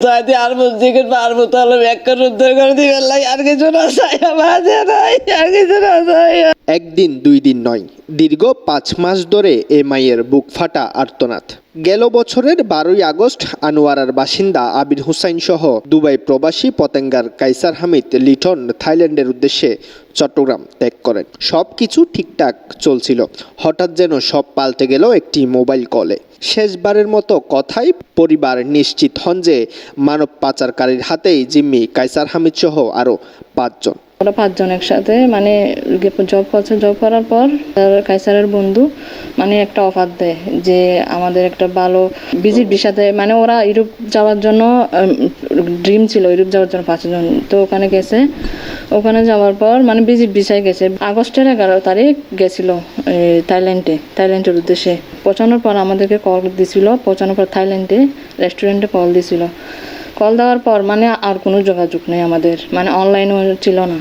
যদি আর বুঝতে পারব তাহলে ব্যাখ্যা উদ্ধার করে দিবেন আর কিছু না আর কিছু না একদিন, দুই দিন নয়। দীর্ঘ পাঁচ মাস ধরে এ মায়ের বুক ফাটা আর্তনাদ। গেল বছরের বারোই আগস্ট, আনোয়ারার বাসিন্দা আবির হুসাইন সহ দুবাই প্রবাসী পতেঙ্গার কাইসার হামিদ লিটন থাইল্যান্ডের উদ্দেশ্যে চট্টগ্রাম ত্যাগ করেন। সব কিছু ঠিকঠাক চলছিল। হঠাৎ যেন সব পাল্টে গেল একটি মোবাইল কলে। শেষবারের মতো কথাই পরিবার নিশ্চিত হন যে মানব পাচারকারীর হাতেই জিম্মি কাইসার হামিদ সহ আরও পাঁচজন। ওরা পাঁচজন একসাথে মানে জব করছে জব করার পর কাইসারের বন্ধু মানে একটা অফার দেয় যে আমাদের একটা ভালো ভিজিট ভিসাতে মানে ওরা ইউরোপ যাওয়ার জন্য ড্রিম ছিল ইউরোপ যাওয়ার জন্য পাঁচজন। তো ওখানে গেছে। ওখানে যাওয়ার পর মানে ভিজিট ভিসায় গেছে। আগস্টের এগারো তারিখ গেছিল থাইল্যান্ডে, থাইল্যান্ডের উদ্দেশ্যে। পৌঁছানোর পর আমাদেরকে কল দিছিল, পৌঁছানোর পর থাইল্যান্ডে রেস্টুরেন্টে কল দিছিল। কল দেওয়ার পর মানে আর কোনো যোগাযোগ নেই আমাদের। মানে অনলাইনও ছিল না।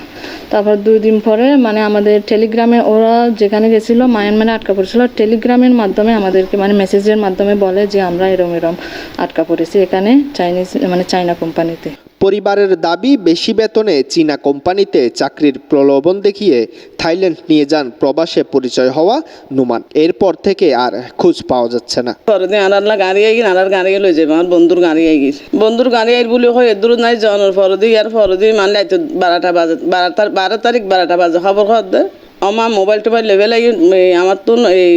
তারপর দুই দিন পরে মানে আমাদের টেলিগ্রামে ওরা যেখানে গেছিল মায়ানমারে আটকা পড়েছিল টেলিগ্রামের মাধ্যমে আমাদেরকে মানে মেসেজের মাধ্যমে বলে যে আমরা এরম এরম আটকা পড়েছি এখানে চাইনিজ মানে চাইনা কোম্পানিতে পরিবারের দাবি, বেশি বেতনে চীনা কোম্পানিতে চাকরির প্রলোভন দেখিয়ে থাইল্যান্ড নিয়ে যান প্রবাসে পরিচয় হওয়া নুমান। এরপর থেকে আর খোঁজ পাওয়া যাচ্ছে না। পরদিন আনার গাড়ি আই আনার গাড়ি লই যাবে আমার বন্ধুর গাড়ি আই গিয়ে বন্ধুর গাড়ি আই বলে হয় দূর নাই জনের পরদি আর পরদি মানলে বারোটা বাজে বারো বারো তারিখ বারোটা বাজে, খবর খবর দে। আমার মোবাইল টোবাইল লেভেল লাগি আমার তো এই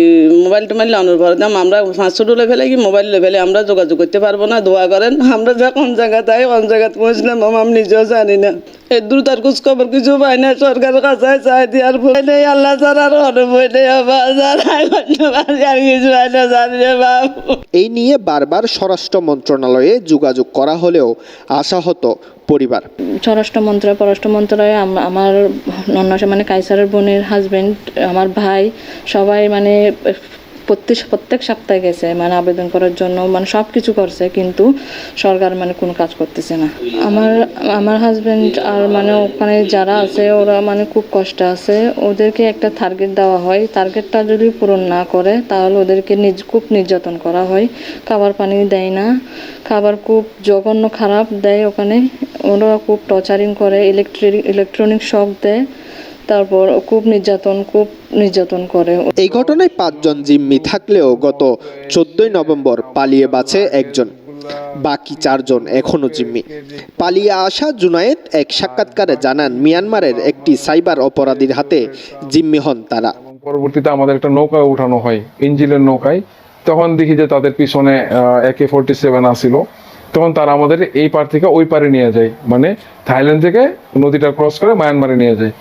মোবাইল টোবাইল লানোর পরে দাম আমরা পাঁচশো লেভেল লাগি মোবাইল লেভেলে আমরা যোগাযোগ করতে পারব না, দোয়া করেন। আমরা যা কোন জায়গা তাই কোন জায়গাতে পৌঁছলাম আমি নিজেও জানি না। এই দূর তার খোঁজ খবর কিছু পাই না সরকারের কাছে চাই দিয়ার ভয় নেই, আল্লাহ ছাড়া আর ভয় নেই আর কিছু পাই না, জানি বাবু। এই নিয়ে বারবার স্বরাষ্ট্র মন্ত্রণালয়ে যোগাযোগ করা হলেও আশাহত পরিবার? স্বরাষ্ট্র মন্ত্রণালয় পররাষ্ট্র মন্ত্রণালয়ে আমার নন্নাসা মানে কাইসারের বোনের হাজবেন্ড আমার ভাই, সবাই মানে প্রত্যেক প্রত্যেক সপ্তাহে গেছে মানে আবেদন করার জন্য মানে সব কিছু করছে, কিন্তু সরকার মানে কোনো কাজ করতেছে না। আমার আমার হাজব্যান্ড আর মানে ওখানে যারা আছে, ওরা মানে খুব কষ্ট আছে। ওদেরকে একটা টার্গেট দেওয়া হয়। টার্গেটটা যদি পূরণ না করে, তাহলে ওদেরকে নিজ, খুব নির্যাতন করা হয়। খাবার পানি দেয় না। খাবার খুব জঘন্য খারাপ দেয় ওখানে। ওরা খুব টর্চারিং করে ইলেকট্রিক ইলেকট্রনিক শক দেয়। তারপর খুব নির্যাতন খুব নির্যাতন করে। এই ঘটনায় পাঁচজন জিম্মি থাকলেও গত চোদ্দই নভেম্বর পালিয়ে বাঁচে একজন। বাকি চারজন এখনও জিম্মি। পালিয়ে আসা জুনায়েদ এক সাক্ষাৎকারে জানান মিয়ানমারের একটি সাইবার অপরাধীর হাতে জিম্মি হন তারা। পরবর্তীতে আমাদের একটা নৌকা উঠানো হয় ইঞ্জিনের নৌকায়। তখন দেখি যে তাদের পিছনে একে ফোরটি সেভেন আসিল। তখন তারা আমাদের এই পার থেকে ওই পারে নিয়ে যায়। মানে থাইল্যান্ড থেকে নদীটা ক্রস করে মায়ানমারে নিয়ে যায়।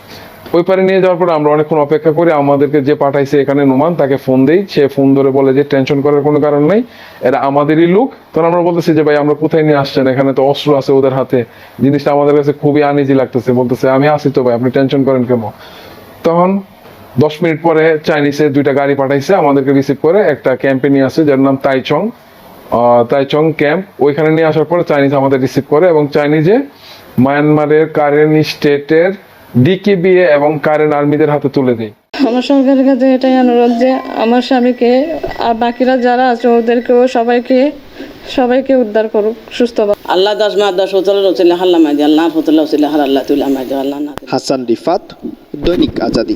ওই পারে নিয়ে যাওয়ার পরে আমরা অনেকক্ষণ অপেক্ষা করি। আমাদেরকে যে পাঠাইছে এখানে নোমান, তাকে ফোন দেই। সে ফোন ধরে বলে যে টেনশন করার কোনো কারণ নেই। এরা আমাদেরই লোক। তখন আমরা বলতেছি যে, ভাই, আমরা কোথায় নিয়ে আসছেন? এখানে তো অস্ত্র আছে ওদের হাতে। জিনিসটা আমাদের কাছে খুবই আনইজি লাগতেছে। বলতেছে, আমি আসি তো ভাই, আপনি টেনশন করেন কেন? তখন দশ মিনিট পরে চাইনিজে দুইটা গাড়ি পাঠাইছে, আমাদেরকে রিসিভ করে। একটা ক্যাম্পে নিয়ে আসে, যার নাম তাইচং। তাইচং ক্যাম্প ওইখানে নিয়ে আসার পরে চাইনিজ আমাদের রিসিভ করে এবং চাইনিজে মায়ানমারের কারেন স্টেটের ডিকেবিএ এবং কারেন আর্মিদের হাতে তুলে দেয় আমার সরকারের কাছে এটাই অনুরোধ যে আমার স্বামীকে আর বাকিরা যারা আছে ওদেরকেও সবাইকে সবাইকে উদ্ধার করুক সুস্থ আল্লাহ দাস মা দাস হোতলে রসিলে হাল্লা মাই আল্লাহ হোতলে রসিলে হার আল্লাহ তুল্লাহ মাই আল্লাহ হাসান রিফাত দৈনিক আজাদি।